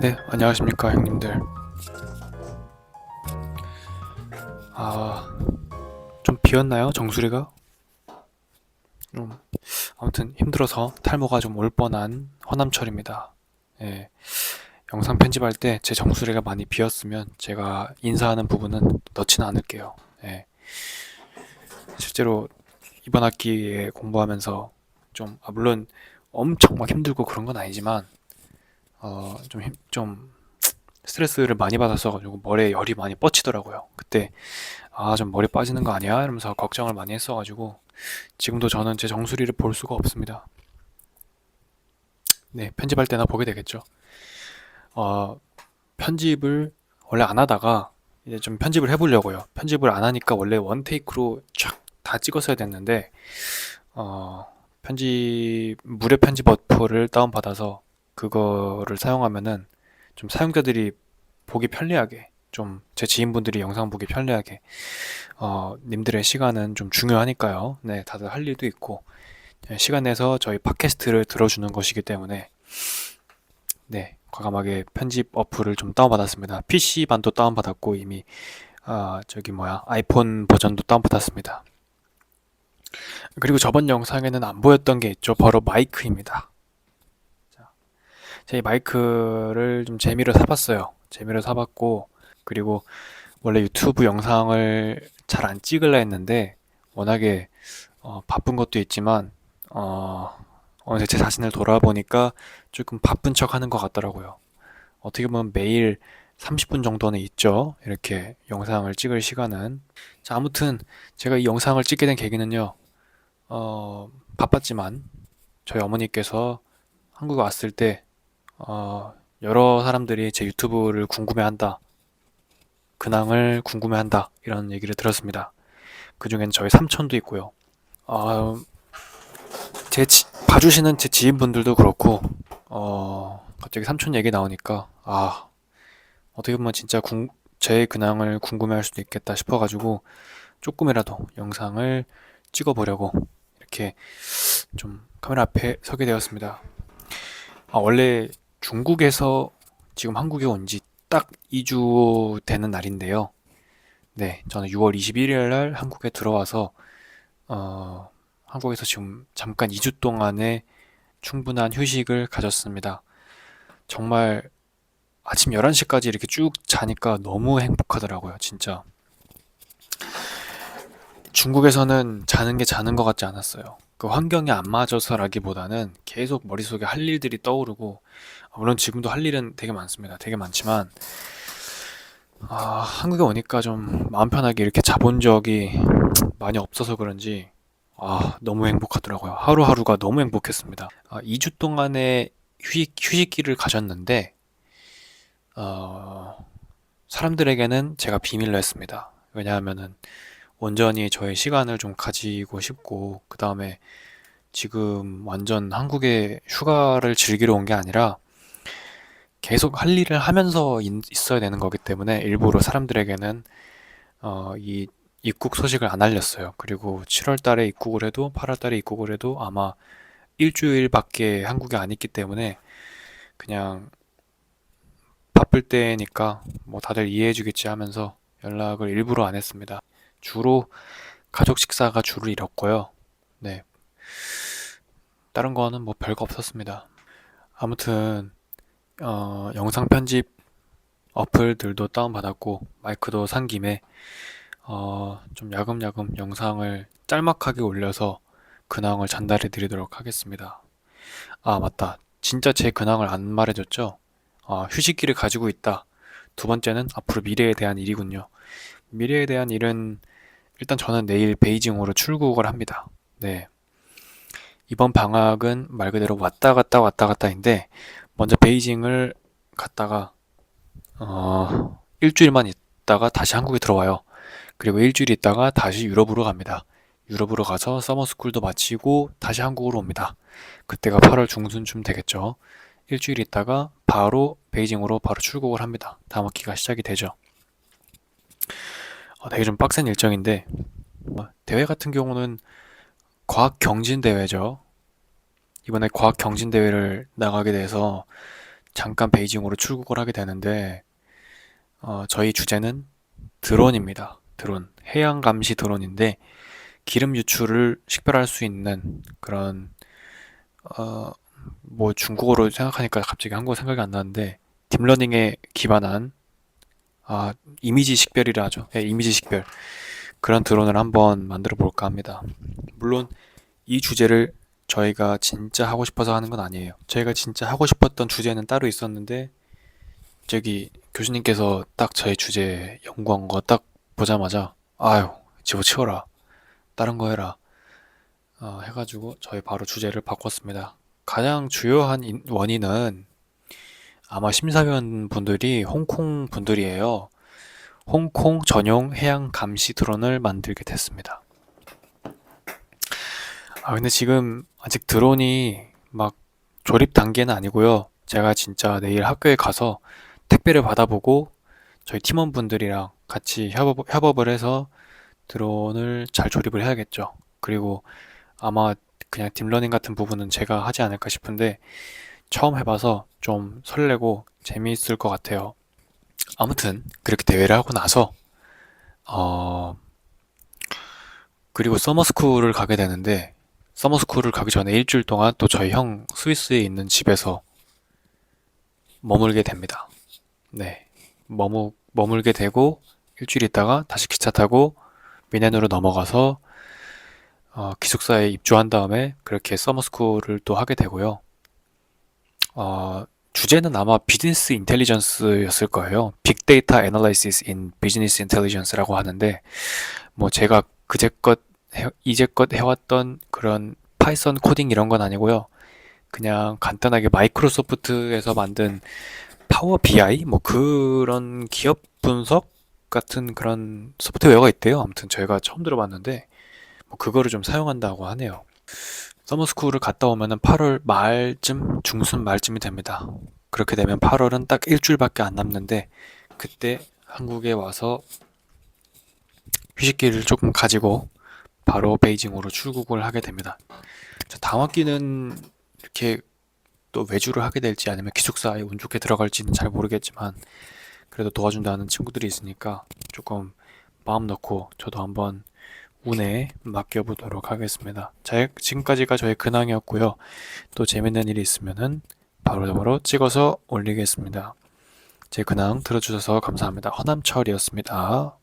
네, 안녕하십니까, 형님들. 아, 좀 비었나요, 정수리가? 좀, 아무튼 힘들어서 탈모가 좀 올 뻔한 허남철입니다. 예, 영상 편집할 때 제 정수리가 많이 비었으면 제가 인사하는 부분은 넣지는 않을게요. 예, 실제로 이번 학기에 공부하면서 좀, 아, 물론 엄청 막 힘들고 그런 건 아니지만, 어, 좀, 힘, 좀 스트레스를 많이 받아서 가지고 머리에 열이 많이 뻗치더라고요. 그때 아, 좀 머리 빠지는 거 아니야? 이러면서 걱정을 많이 했어가지고 지금도 저는 제 정수리를 볼 수가 없습니다. 네, 편집할 때나 보게 되겠죠. 어, 편집을 원래 안 하다가 이제 좀 편집을 해보려고요. 편집을 안 하니까 원래 원 테이크로 쫙 다 찍었어야 됐는데 어, 편집 무료 편집 어플을 다운 받아서 그거를 사용하면은 좀 사용자들이 보기 편리하게 좀 제 지인분들이 영상 보기 편리하게 어, 님들의 시간은 좀 중요하니까요. 네, 다들 할 일도 있고 네, 시간 내서 저희 팟캐스트를 들어주는 것이기 때문에 네, 과감하게 편집 어플을 좀 다운받았습니다. PC반도 다운받았고 이미 아, 저기 뭐야 아이폰 버전도 다운받았습니다. 그리고 저번 영상에는 안 보였던 게 있죠. 바로 마이크입니다. 제 마이크를 좀 재미로 사봤어요. 재미로 사봤고, 그리고 원래 유튜브 영상을 잘 안 찍으려 했는데, 워낙에 어, 바쁜 것도 있지만, 어, 어느새 제 자신을 돌아보니까 조금 바쁜 척 하는 것 같더라고요. 어떻게 보면 매일 30분 정도는 있죠. 이렇게 영상을 찍을 시간은. 자, 아무튼 제가 이 영상을 찍게 된 계기는요, 어, 바빴지만 저희 어머니께서 한국에 왔을 때 어, 여러 사람들이 제 유튜브를 궁금해한다. 근황을 궁금해한다. 이런 얘기를 들었습니다. 그중엔 저희 삼촌도 있고요. 어, 제 지- 봐주시는 제 지인분들도 그렇고, 어, 갑자기 삼촌 얘기 나오니까, 아, 어떻게 보면 진짜 궁, 제 근황을 궁금해할 수도 있겠다 싶어가지고, 조금이라도 영상을 찍어보려고 이렇게 좀 카메라 앞에 서게 되었습니다. 아, 원래 중국에서 지금 한국에 온 지 딱 2주 되는 날인데요. 네, 저는 6월 21일 날 한국에 들어와서 어, 한국에서 지금 잠깐 2주 동안의 충분한 휴식을 가졌습니다. 정말 아침 11시까지 이렇게 쭉 자니까 너무 행복하더라고요, 진짜. 중국에서는 자는 게 자는 것 같지 않았어요. 그 환경이 안 맞아서라기보다는 계속 머릿속에 할 일들이 떠오르고, 아, 물론 지금도 할 일은 되게 많습니다. 되게 많지만, 아, 한국에 오니까 좀 마음 편하게 이렇게 자본 적이 많이 없어서 그런지, 아, 너무 행복하더라고요. 하루하루가 너무 행복했습니다. 아, 2주 동안의 휴식, 휴식기를 가졌는데, 어, 사람들에게는 제가 비밀로 했습니다. 왜냐하면은, 온전히 저의 시간을 좀 가지고 싶고, 그 다음에 지금 완전 한국에 휴가를 즐기러 온 게 아니라 계속 할 일을 하면서 있, 어야 되는 거기 때문에 일부러 사람들에게는 어, 이 입국 소식을 안 알렸어요. 그리고 7월 달에 입국을 해도 8월 달에 입국을 해도 아마 일주일밖에 한국에 안 있기 때문에 그냥 바쁠 때니까 뭐 다들 이해해 주겠지 하면서 연락을 일부러 안 했습니다. 주로 가족 식사가 주를 이뤘고요. 네. 다른 거는 뭐 별거 없었습니다. 아무튼 어, 영상 편집 어플들도 다운받았고 마이크도 산 김에 어, 좀 야금야금 영상을 짤막하게 올려서 근황을 전달해 드리도록 하겠습니다. 아, 맞다. 진짜 제 근황을 안 말해줬죠? 어, 휴식기를 가지고 있다. 두 번째는 앞으로 미래에 대한 일이군요. 미래에 대한 일은 일단 저는 내일 베이징으로 출국을 합니다. 네. 이번 방학은 말 그대로 왔다 갔다 왔다 갔다인데 먼저 베이징을 갔다가 어, 일주일만 있다가 다시 한국에 들어와요. 그리고 일주일 있다가 다시 유럽으로 갑니다. 유럽으로 가서 서머스쿨도 마치고 다시 한국으로 옵니다. 그때가 8월 중순쯤 되겠죠. 일주일 있다가 바로 베이징으로 바로 출국을 합니다. 다음 학기가 시작이 되죠. 어, 되게 좀 빡센 일정인데 어, 대회 같은 경우는 과학 경진 대회죠. 이번에 과학 경진 대회를 나가게 돼서 잠깐 베이징으로 출국을 하게 되는데 어, 저희 주제는 드론입니다. 드론. 해양 감시 드론인데 기름 유출을 식별할 수 있는 그런 어, 뭐 중국어로 생각하니까 갑자기 한국어 생각이 안 나는데 딥러닝에 기반한 아, 이미지 식별이라 하죠. 예, 이미지 식별. 그런 드론을 한번 만들어 볼까 합니다. 물론 이 주제를 저희가 진짜 하고 싶어서 하는 건 아니에요. 저희가 진짜 하고 싶었던 주제는 따로 있었는데 저기 교수님께서 딱 저희 주제 연구한 거 딱 보자마자 아유 집어치워라 다른 거 해라 어, 해가지고 저희 바로 주제를 바꿨습니다. 가장 주요한 인- 원인은 아마 심사위원 분들이 홍콩 분들이에요. 홍콩 전용 해양 감시 드론을 만들게 됐습니다. 아, 근데 지금 아직 드론이 막 조립 단계는 아니고요. 제가 진짜 내일 학교에 가서 택배를 받아보고 저희 팀원분들이랑 같이 협업, 협업을 해서 드론을 잘 조립을 해야겠죠. 그리고 아마 그냥 딥러닝 같은 부분은 제가 하지 않을까 싶은데 처음 해봐서 좀 설레고 재미있을 것 같아요. 아무튼 그렇게 대회를 하고 나서 어 그리고 서머스쿨을 가게 되는데 서머스쿨을 가기 전에 일주일 동안 또 저희 형 스위스에 있는 집에서 머물게 됩니다. 네. 머무, 머물게 되고 일주일 있다가 다시 기차 타고 미넨으로 넘어가서 어, 기숙사에 입주한 다음에 그렇게 서머스쿨을 또 하게 되고요. 어, 주제는 아마 비즈니스 인텔리전스였을 거예요. 빅데이터 애널라이시스 인 비즈니스 인텔리전스라고 하는데 뭐 제가 그제껏 해- 이제껏 해왔던 그런 파이썬 코딩 이런 건 아니고요. 그냥 간단하게 마이크로소프트에서 만든 파워 BI 뭐 그런 기업 분석 같은 그런 소프트웨어가 있대요. 아무튼 저희가 처음 들어봤는데 뭐 그거를 좀 사용한다고 하네요. 서머스쿨을 갔다 오면은 8월 말쯤 중순 말쯤이 됩니다. 그렇게 되면 8월은 딱 일주일밖에 안 남는데 그때 한국에 와서 휴식기를 조금 가지고 바로 베이징으로 출국을 하게 됩니다. 자, 다음 학기는 이렇게 또 외주를 하게 될지 아니면 기숙사에 운 좋게 들어갈지는 잘 모르겠지만 그래도 도와준다는 친구들이 있으니까 조금 마음 넣고 저도 한번 운에 맡겨보도록 하겠습니다. 자, 지금까지가 저의 근황이었고요. 또 재밌는 일이 있으면은 바로바로 찍어서 올리겠습니다. 제 근황 들어주셔서 감사합니다. 허남철이었습니다.